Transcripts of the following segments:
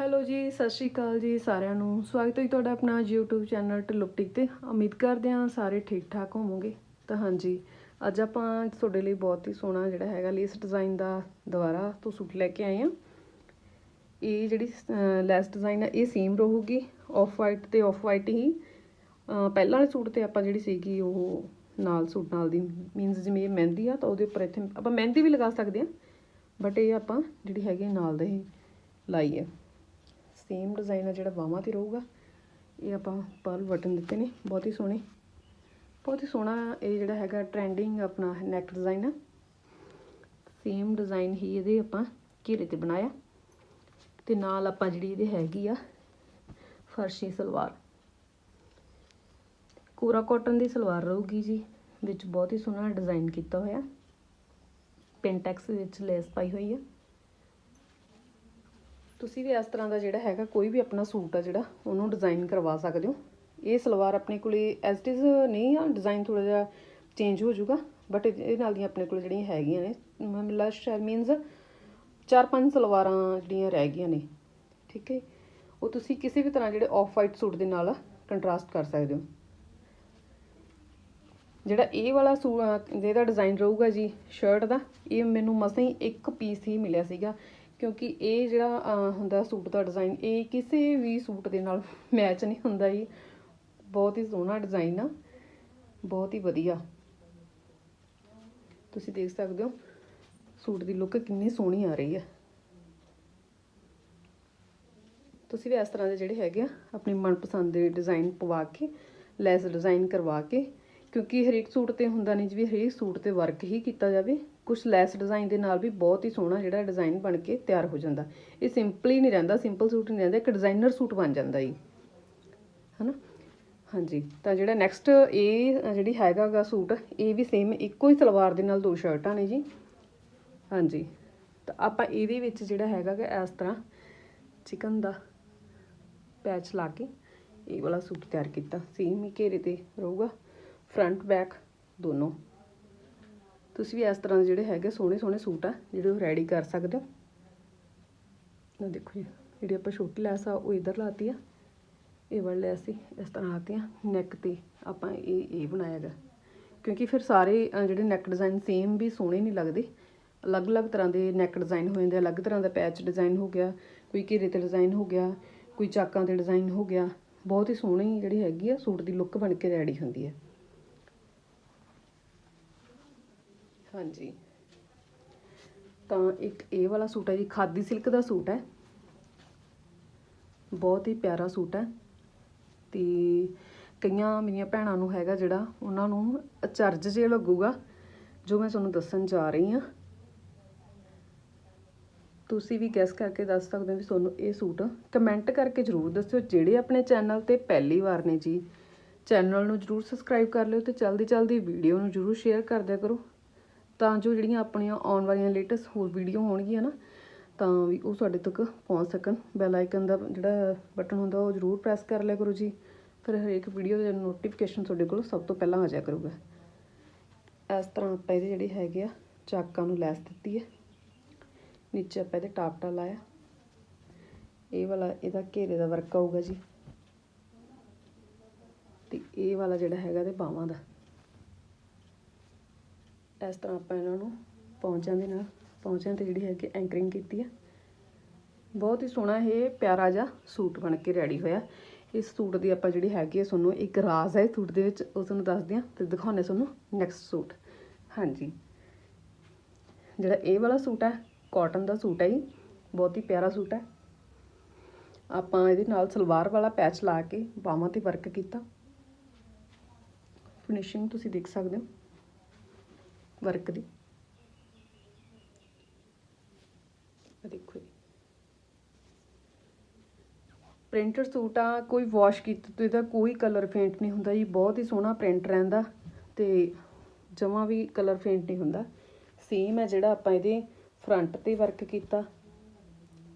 Hello ਜੀ, ਸਤਿ ਸ਼੍ਰੀ ਅਕਾਲ ਜੀ ਸਾਰਿਆਂ ਨੂੰ। ਸਵਾਗਤ ਹੈ ਜੀ ਤੁਹਾਡਾ ਆਪਣਾ YouTube ਚੈਨਲ ਟਲੁਪਟਿਕ ਤੇ। ਉਮੀਦ ਕਰਦੇ ਹਾਂ ਸਾਰੇ ਠੀਕ ਠਾਕ ਹੋਵੋਗੇ। ਤਾਂ ਹਾਂਜੀ, ਅੱਜ ਆਪਾਂ ਤੁਹਾਡੇ ਲਈ ਬਹੁਤ ਹੀ ਸੋਹਣਾ ਜਿਹੜਾ ਹੈਗਾ ਲੇਸ ਡਿਜ਼ਾਈਨ ਦਾ ਦੁਬਾਰਾ ਤੋਂ ਸੂਟ ਲੈ ਕੇ ਆਏ ਹਾਂ। ਇਹ ਜਿਹੜੀ ਲੈਸ ਡਿਜ਼ਾਈਨ ਹੈ ਇਹ ਸੇਮ ਰਹੂਗੀ। ਆਫ ਵਾਈਟ ਤੇ ਆਫ ਵਾਈਟ ਹੀ। ਪਹਿਲਾਂ ਵਾਲੇ ਸੂਟ ਤੇ ਆਪਾਂ ਜਿਹੜੀ ਸੀਗੀ ਉਹ ਨਾਲ ਸੂਟ ਨਾਲ ਦੀ ਮੀਨਸ ਜਿਵੇਂ ਇਹ ਮਹਿੰਦੀ ਆ ਤਾਂ ਉਹਦੇ ਉੱਪਰ ਇੱਥੇ ਆਪਾਂ ਮਹਿੰਦੀ ਵੀ ਲਗਾ ਸਕਦੇ ਹਾਂ। ਬਟ ਇਹ ਆਪਾਂ ਜਿਹੜੀ ਹੈਗੀ ਨਾਲ ਦੇ ਹੀ ਲਾਈ ਹੈ। ਸੇਮ ਡਿਜ਼ਾਈਨ ਆ ਜਿਹੜਾ ਬਾਹਾਂ ਤੇ ਰਹੂਗਾ, ਇਹ ਆਪਾਂ ਪਰਲ ਬਟਨ ਦਿੱਤੇ ਨੇ, ਬਹੁਤ ਹੀ ਸੋਹਣੇ। ਬਹੁਤ ਹੀ ਸੋਹਣਾ ਇਹ ਜਿਹੜਾ ਹੈਗਾ ਟ੍ਰੈਂਡਿੰਗ ਆਪਣਾ ਨੈਕ ਡਿਜ਼ਾਈਨ ਆ। ਸੇਮ ਡਿਜ਼ਾਈਨ ਹੀ ਇਹਦੇ ਆਪਾਂ ਘੇਰੇ ਤੇ ਬਣਾਇਆ। ਤੇ ਨਾਲ ਆਪਾਂ ਜਿਹੜੀ ਇਹਦੇ ਹੈਗੀ ਆ ਫਰਸ਼ੀ ਸਲਵਾਰ। ਕੋਰਾ ਕਾਟਨ ਦੀ ਸਲਵਾਰ ਰਹੂਗੀ ਜੀ, ਵਿੱਚ ਬਹੁਤ ਹੀ ਸੋਹਣਾ ਡਿਜ਼ਾਈਨ ਕੀਤਾ ਹੋਇਆ। ਪਿੰਟੈਕਸ ਵਿੱਚ ਲੈਸ ਪਾਈ ਹੋਈ ਆ। ਤੁਸੀਂ ਵੀ ਇਸ ਤਰ੍ਹਾਂ ਦਾ ਜਿਹੜਾ ਹੈਗਾ, ਕੋਈ ਵੀ ਆਪਣਾ ਸੂਟ ਆ ਜਿਹੜਾ, ਉਹਨੂੰ ਡਿਜ਼ਾਈਨ ਕਰਵਾ ਸਕਦੇ ਹੋ। ਇਹ ਸਲਵਾਰ ਆਪਣੇ ਕੋਲੇ ਐਸ ਇਟ ਇਜ਼ ਨਹੀਂ ਆ ਡਿਜ਼ਾਈਨ ਥੋੜਾ ਜਿਹਾ ਚੇਂਜ ਹੋ ਜਾਊਗਾ ਬਟ ਇਹ ਨਾਲ ਦੀਆਂ ਆਪਣੇ ਕੋਲ ਜਿਹੜੀਆਂ ਹੈਗੀਆਂ ਨੇ ਮਤਲਬ ਸ਼ਾਇਦ ਮੀਨਸ ਚਾਰ ਪੰਜ ਸਲਵਾਰਾਂ ਜਿਹੜੀਆਂ ਰਹਿ ਗਈਆਂ ਨੇ, ਠੀਕ ਹੈ? ਉਹ ਤੁਸੀਂ ਕਿਸੇ ਵੀ ਤਰ੍ਹਾਂ ਜਿਹੜੇ ਆਫ ਵਾਈਟ ਸੂਟ ਦੇ ਨਾਲ ਕੰਟਰਾਸਟ ਕਰ ਸਕਦੇ ਹੋ। ਜਿਹੜਾ ਇਹ ਵਾਲਾ ਸੂਟ ਜਿਹਦਾ ਡਿਜ਼ਾਈਨ ਰਹੂਗਾ ਜੀ ਸ਼ਰਟ ਦਾ, ਇਹ ਮੈਨੂੰ ਮਸਾਂ ਹੀ ਇੱਕ ਪੀਸ ਹੀ ਮਿਲਿਆ ਸੀਗਾ। ਕਿਉਂਕਿ ਇਹ ਜਿਹੜਾ ਹੁੰਦਾ ਸੂਟ ਦਾ ਡਿਜ਼ਾਈਨ ਇਹ ਕਿਸੇ ਵੀ ਸੂਟ ਦੇ ਨਾਲ ਮੈਚ ਨਹੀਂ ਹੁੰਦਾ ਜੀ। ਬਹੁਤ ਹੀ ਸੋਹਣਾ ਡਿਜ਼ਾਈਨ ਆ। ਬਹੁਤ ਹੀ ਵਧੀਆ। ਤੁਸੀਂ ਦੇਖ ਸਕਦੇ ਹੋ, ਸੂਟ ਦੀ ਲੁੱਕ ਕਿੰਨੀ ਸੋਹਣੀ ਆ ਰਹੀ ਹੈ ਤੁਸੀਂ ਵੀ ਇਸ ਤਰ੍ਹਾਂ ਦੇ ਜਿਹੜੇ ਹੈਗੇ ਆ, ਆਪਣੀ ਮਨਪਸੰਦ ਦੇ ਡਿਜ਼ਾਈਨ ਪਵਾ ਕੇ ਲੈਸ ਡਿਜ਼ਾਈਨ ਕਰਵਾ ਕੇ, ਕਿਉਂਕਿ ਹਰੇਕ ਸੂਟ ਤੇ ਹੁੰਦਾ ਨਹੀਂ ਜੀ ਵੀ ਹਰੇਕ ਸੂਟ ਤੇ ਵਰਕ ਹੀ ਕੀਤਾ ਜਾਵੇ। ਕੁਝ ਲੈਸ ਡਿਜ਼ਾਈਨ ਦੇ ਨਾਲ ਵੀ ਬਹੁਤ ਹੀ ਸੋਹਣਾ ਜਿਹੜਾ ਡਿਜ਼ਾਈਨ ਬਣ ਕੇ ਤਿਆਰ ਹੋ ਜਾਂਦਾ। ਇਹ ਸਿੰਪਲੀ ਨਹੀਂ ਰਹਿੰਦਾ ਸਿੰਪਲ ਸੂਟ ਨਹੀਂ ਰਹਿੰਦਾ, ਇੱਕ ਡਿਜ਼ਾਈਨਰ ਸੂਟ ਬਣ ਜਾਂਦਾ ਜੀ। ਹਨਾ? ਹਾਂਜੀ, ਤਾਂ ਜਿਹੜਾ ਨੈਕਸਟ ਇਹ, ਜਿਹੜੀ ਹੈਗਾਗਾ ਸੂਟ, ਇਹ ਵੀ ਸੇਮ ਇੱਕੋ ਹੀ ਸਲਵਾਰ ਦੇ ਨਾਲ ਦੋ ਸ਼ਰਟਾਂ ਨੇ ਜੀ। ਹਾਂਜੀ, ਤਾਂ ਆਪਾਂ ਇਹਦੇ ਵਿੱਚ ਜਿਹੜਾ ਹੈਗਾਗਾ ਇਸ ਤਰ੍ਹਾਂ ਚਿਕਨ ਦਾ ਪੈਚ ਲਾ ਕੇ ਇਹ ਵਾਲਾ ਸੂਟ ਤਿਆਰ ਕੀਤਾ। ਸੇਮ ਹੀ ਘੇਰੇ ਤੇ ਰਹੂਗਾ ਫਰੰਟ ਬੈਕ ਦੋਨੋਂ। ਤੁਸੀਂ ਵੀ ਇਸ ਤਰ੍ਹਾਂ ਦੇ ਜਿਹੜੇ ਹੈਗੇ ਸੋਹਣੇ ਸੋਹਣੇ ਸੂਟ ਆ, ਜਿਹੜੇ ਉਹ ਰੈਡੀ ਕਰ ਸਕਦੇ ਹੋ। ਨਾ ਦੇਖੋ ਜੀ, ਜਿਹੜੀ ਆਪਾਂ ਛੋਟੀ ਲੈਸ ਆ, ਉਹ ਇਧਰ ਲਾਤੀ ਆ। ਇਹ ਵਾਲੀ ਲੈਸ ਸੀ ਇਸ ਤਰ੍ਹਾਂ ਆਤੀ ਆ ਨੈਕ ਤੇ ਆਪਾਂ ਇਹ ਇਹ ਬਣਾਇਆ ਗਾ ਕਿਉਂਕਿ ਫਿਰ ਸਾਰੇ ਜਿਹੜੇ ਨੈਕ ਡਿਜ਼ਾਈਨ ਸੇਮ ਵੀ ਸੋਹਣੇ ਨਹੀਂ ਲੱਗਦੇ। ਅਲੱਗ-ਅਲੱਗ ਤਰ੍ਹਾਂ ਦੇ ਨੈਕ ਡਿਜ਼ਾਈਨ ਹੋ ਜਾਂਦੇ ਅਲੱਗ ਤਰ੍ਹਾਂ ਦਾ ਪੈਚ ਡਿਜ਼ਾਈਨ ਹੋ ਗਿਆ, ਕੋਈ ਘੇਰੇ ਤੇ ਡਿਜ਼ਾਈਨ ਹੋ ਗਿਆ, ਕੋਈ ਚਾਕਾਂ ਤੇ ਡਿਜ਼ਾਈਨ ਹੋ ਗਿਆ। ਬਹੁਤ ਹੀ ਸੋਹਣੀ ਜਿਹੜੀ ਹੈਗੀ ਆ, ਸੂਟ ਦੀ ਲੁੱਕ ਬਣ ਕੇ ਰੈਡੀ ਹੁੰਦੀ ਹੈ ਹਾਂਜੀ। ਤਾਂ ਇੱਕ ਇਹ ਵਾਲਾ ਸੂਟ ਹੈ ਜੀ, ਖਾਦੀ ਸਿਲਕ ਦਾ ਸੂਟ ਹੈ। ਬਹੁਤ ਹੀ ਪਿਆਰਾ ਸੂਟ ਹੈ। ਤੇ ਕਈਆਂ ਮੇਰੀਆਂ ਭੈਣਾਂ ਨੂੰ ਹੈਗਾ ਜਿਹੜਾ, ਉਹਨਾਂ ਨੂੰ ਅਚਰਜ ਜੇ ਲੱਗੂਗਾ, ਜੋ ਮੈਂ ਤੁਹਾਨੂੰ ਦੱਸਣ ਜਾ ਰਹੀ ਹਾਂ। ਤੁਸੀਂ ਵੀ ਗੈਸ ਕਰਕੇ ਦੱਸ ਸਕਦੇ ਹੋ ਵੀ ਤੁਹਾਨੂੰ ਇਹ ਸੂਟ ਕਮੈਂਟ ਕਰਕੇ ਜਰੂਰ ਦੱਸਿਓ, ਜਿਹੜੇ ਆਪਣੇ ਚੈਨਲ ਤੇ ਪਹਿਲੀ ਵਾਰ ਨੇ ਜੀ। ਚੈਨਲ ਨੂੰ ਜਰੂਰ ਸਬਸਕ੍ਰਾਈਬ ਕਰ ਲਿਓ ਤੇ ਜਲਦੀ ਜਲਦੀ ਵੀਡੀਓ ਨੂੰ ਜਰੂਰ ਸ਼ੇਅਰ ਕਰ ਦਿਆ ਕਰੋ। ਤਾਂ ਜੋ ਜਿਹੜੀਆਂ ਆਪਣੀਆਂ ਆਉਣ ਵਾਲੀਆਂ ਲੇਟੈਸਟ ਹੋਰ ਵੀਡੀਓ ਹੋਣਗੀਆਂ ਨਾ, ਤਾਂ ਵੀ ਉਹ ਤੁਹਾਡੇ ਤੱਕ ਪਹੁੰਚ ਸਕਣ। ਬੈਲ ਆਈਕਨ ਦਾ ਜਿਹੜਾ ਬਟਨ ਹੁੰਦਾ, ਉਹ ਜਰੂਰ ਪ੍ਰੈਸ ਕਰ ਲਿਆ ਕਰੋ ਜੀ। ਫਿਰ ਹਰੇਕ ਵੀਡੀਓ ਦਾ ਨੋਟੀਫਿਕੇਸ਼ਨ ਤੁਹਾਡੇ ਕੋਲ ਸਭ ਤੋਂ ਪਹਿਲਾਂ ਆ ਜਾਇਆ ਕਰੂਗਾ। ਇਸ ਤਰ੍ਹਾਂ ਆਪਾਂ ਇਹਦੇ ਜਿਹੜੇ ਹੈਗੇ ਆ, ਚਾਕਾਂ ਨੂੰ ਲੈਸ ਦਿੱਤੀ ਹੈ। ਨੀਚੇ ਆਪਾਂ ਇਹਦੇ ਟਾਪਟਾ ਲਾਇਆ। ਇਹ ਵਾਲਾ ਇਹਦਾ ਘੇਰੇ ਦਾ ਵਰਕ ਆਊਗਾ ਜੀ। ਤੇ ਇਹ ਵਾਲਾ ਜਿਹੜਾ ਹੈਗਾ ਤੇ ਬਾਹਾਂ ਦਾ। ਇਸ ਤਰ੍ਹਾਂ ਆਪਾਂ ਇਹਨਾਂ ਨੂੰ ਪੌਂਚਿਆਂ ਦੇ ਨਾਲ ਪੌਂਚਿਆਂ ਤੇ ਜਿਹੜੀ ਹੈਗੀ ਐਂਕਰਿੰਗ ਕੀਤੀ ਹੈ ਬਹੁਤ ਹੀ ਸੋਹਣਾ ਇਹ ਪਿਆਰਾ ਜਿਹਾ ਸੂਟ ਬਣ ਕੇ ਰੈਡੀ ਹੋਇਆ। ਇਸ ਸੂਟ ਦੀ ਆਪਾਂ ਜਿਹੜੀ ਹੈਗੀ ਹੈ ਤੁਹਾਨੂੰ ਇੱਕ ਰਾਜ਼ ਹੈ ਇਸ ਸੂਟ ਦੇ ਵਿੱਚ, ਉਹ ਤੁਹਾਨੂੰ ਦੱਸਦੇ ਹਾਂ ਤੇ ਦਿਖਾਉਂਦੇ ਤੁਹਾਨੂੰ ਨੈਕਸਟ ਸੂਟ। ਹਾਂਜੀ। ਜਿਹੜਾ ਇਹ ਵਾਲਾ ਸੂਟ ਹੈ ਕਾਟਨ ਦਾ ਸੂਟ ਹੈ ਜੀ, ਬਹੁਤ ਹੀ ਪਿਆਰਾ ਸੂਟ ਹੈ ਆਪਾਂ ਇਹਦੇ ਨਾਲ ਸਲਵਾਰ ਵਾਲਾ ਪੈਚ ਲਾ ਕੇ ਬਾਹਾਂ ਤੇ ਵਰਕ ਕੀਤਾ। ਫਿਨਿਸ਼ਿੰਗ ਤੁਸੀਂ ਦੇਖ ਸਕਦੇ ਹੋ। ਵਰਕ ਦੀ। ਦੇਖੋ ਜੀ। ਪ੍ਰਿੰਟਡ ਸੂਟ ਆ, ਕੋਈ ਵਾਸ਼ ਕੀਤਾ ਤੇ ਇਹਦਾ ਕੋਈ ਕਲਰ ਫੇਂਟ ਨਹੀਂ ਹੁੰਦਾ ਜੀ, ਬਹੁਤ ਹੀ ਸੋਹਣਾ ਪ੍ਰਿੰਟ ਰਹਿੰਦਾ ਤੇ ਜਮਾ ਵੀ ਕਲਰ ਫੇਂਟ ਨਹੀਂ ਹੁੰਦਾ। ਸੇਮ ਹੈ ਜਿਹੜਾ ਆਪਾਂ ਇਹਦੇ ਫਰੰਟ ਤੇ ਵਰਕ ਕੀਤਾ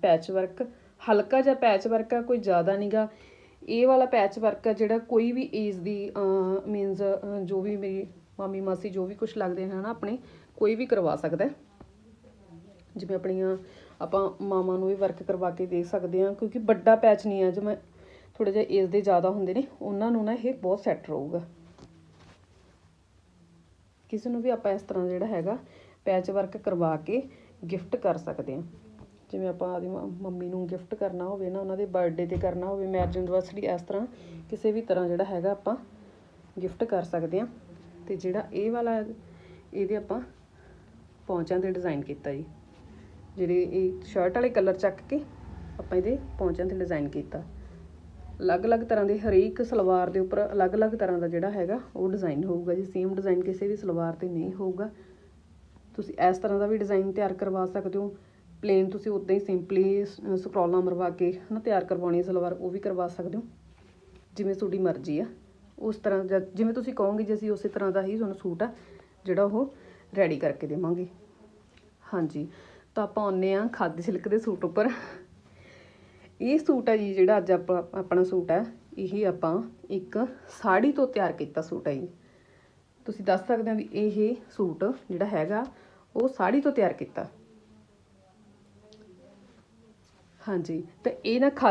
ਪੈਚ ਵਰਕ ਹਲਕਾ ਜਿਹਾ ਪੈਚ ਵਰਕ ਆ, ਕੋਈ ਜ਼ਿਆਦਾ ਨਹੀਂਗਾ ਇਹ ਵਾਲਾ ਪੈਚ ਵਰਕ ਆ ਜਿਹੜਾ ਕੋਈ ਵੀ ਏਜ ਦੀ ਮੀਨਸ ਜੋ ਵੀ ਮੇਰੀ ਮਾਮੀ ਮਾਸੀ ਜੋ ਵੀ ਕੁਝ ਲੱਗਦੇ ਨੇ ਹਨਾ ਆਪਣੇ, ਕੋਈ ਵੀ ਕਰਵਾ ਸਕਦਾ ਜਿਵੇਂ ਆਪਣੀਆਂ, ਆਪਾਂ ਮਾਮਾ ਨੂੰ ਵੀ ਵਰਕ ਕਰਵਾ ਕੇ ਦੇ ਸਕਦੇ ਹਾਂ, ਕਿਉਂਕਿ ਵੱਡਾ ਪੈਚ ਨਹੀਂ ਆ ਜਿਵੇਂ ਥੋੜੇ ਜਿਹਾ ਏਜ ਦੇ ਜ਼ਿਆਦਾ ਹੁੰਦੇ ਨੇ, ਉਹਨਾਂ ਨੂੰ ਨਾ ਇਹ ਬਹੁਤ ਸੈੱਟ ਰਹੂਗਾ। ਕਿਸੇ ਨੂੰ ਵੀ ਆਪਾਂ ਇਸ ਤਰ੍ਹਾਂ ਜਿਹੜਾ ਹੈਗਾ ਪੈਚ ਵਰਕ ਕਰਵਾ ਕੇ ਗਿਫਟ ਕਰ ਸਕਦੇ ਹਾਂ। ਜਿਵੇਂ ਆਪਾਂ ਆਦੀ ਮੰਮੀ ਨੂੰ ਗਿਫਟ ਕਰਨਾ ਹੋਵੇ ਨਾ, ਉਹਨਾਂ ਦੇ ਬਰਥਡੇ ਤੇ ਕਰਨਾ ਹੋਵੇ ਮੈਰਿਜ ਐਨਵਰਸਰੀ ਇਸ ਤਰ੍ਹਾਂ ਕਿਸੇ ਵੀ ਤਰ੍ਹਾਂ ਜਿਹੜਾ ਹੈਗਾ ਆਪਾਂ ਗਿਫਟ ਕਰ ਸਕਦੇ ਹਾਂ। ਤੇ ਜਿਹੜਾ ਇਹ ਵਾਲਾ ਇਹਦੇ ਆਪਾਂ ਪੌਂਚਾਂ ਤੇ ਡਿਜ਼ਾਈਨ ਕੀਤਾ ਜੀ। ਜਿਹੜੇ ਇਹ ਸ਼ਰਟ ਵਾਲੇ ਕਲਰ ਚੱਕ ਕੇ ਆਪਾਂ ਇਹਦੇ ਪੌਂਚਾਂ ਤੇ ਡਿਜ਼ਾਈਨ ਕੀਤਾ। ਅਲੱਗ-ਅਲੱਗ ਤਰ੍ਹਾਂ ਦੇ ਹਰੇਕ ਸਲਵਾਰ ਦੇ ਉੱਪਰ ਅਲੱਗ-ਅਲੱਗ ਤਰ੍ਹਾਂ ਦਾ ਜਿਹੜਾ ਹੈਗਾ ਉਹ ਡਿਜ਼ਾਈਨ ਹੋਊਗਾ ਜੀ। ਸੇਮ ਡਿਜ਼ਾਈਨ ਕਿਸੇ ਵੀ ਸਲਵਾਰ ਤੇ ਨਹੀਂ ਹੋਊਗਾ। ਤੁਸੀਂ ਇਸ ਤਰ੍ਹਾਂ ਦਾ ਵੀ ਡਿਜ਼ਾਈਨ ਤਿਆਰ ਕਰਵਾ ਸਕਦੇ ਹੋ। ਪਲੇਨ ਤੁਸੀਂ ਉਦਾਂ ਹੀ ਸਿੰਪਲੀ ਸਕਰੋਲਾਂ ਮਰਵਾ ਕੇ ਹਨਾ ਤਿਆਰ ਕਰਵਾਉਣੀ ਸਲਵਾਰ, ਉਹ ਵੀ ਕਰਵਾ ਸਕਦੇ ਹੋ। ਜਿਵੇਂ ਤੁਹਾਡੀ ਮਰਜ਼ੀ ਆ। ਉਸ ਤਰ੍ਹਾਂ ਦਾ ਜਿਵੇਂ ਤੁਸੀਂ ਕਹੋਗੇ ਜੇ ਅਸੀਂ ਉਸੇ ਤਰ੍ਹਾਂ ਦਾ ਹੀ ਤੁਹਾਨੂੰ ਸੂਟ ਆ, ਜਿਹੜਾ ਉਹ ਰੈਡੀ ਕਰਕੇ ਦੇਵਾਂਗੇ। ਹਾਂਜੀ, ਤਾਂ ਆਪਾਂ ਆਉਂਦੇ ਆ ਖਾਦੀ ਸਿਲਕ ਦੇ ਸੂਟ ਉੱਪਰ। ਇਹ ਸੂਟ ਹੈ ਜੀ ਜਿਹੜਾ ਅੱਜ ਆਪਾਂ, ਆਪਣਾ ਸੂਟ ਹੈ ਇਹ ਆਪਾਂ ਇੱਕ ਸਾੜੀ ਤੋਂ ਤਿਆਰ ਕੀਤਾ ਸੂਟ ਹੈ ਜੀ। ਤੁਸੀਂ ਦੱਸ ਸਕਦੇ ਹੋ ਵੀ ਇਹ ਸੂਟ ਜਿਹੜਾ ਹੈਗਾ, ਉਹ ਸਾੜੀ ਤੋਂ ਤਿਆਰ ਕੀਤਾ। ਹਾਂਜੀ, ਤਾਂ ਇਹ ਨਾ ਖਾ